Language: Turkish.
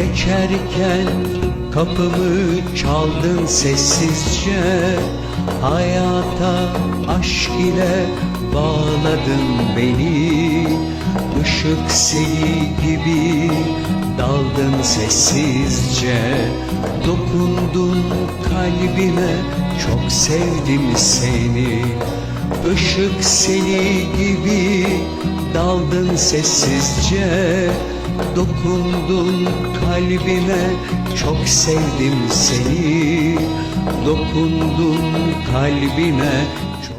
Geçerken kapımı çaldın sessizce. Hayata aşk ile bağladın beni. Işık seli gibi daldın sessizce. Dokundun kalbime çok sevdim seni. Işık seli gibi daldın sessizce Dokundun kalbime çok sevdim seni. Dokundun kalbime çok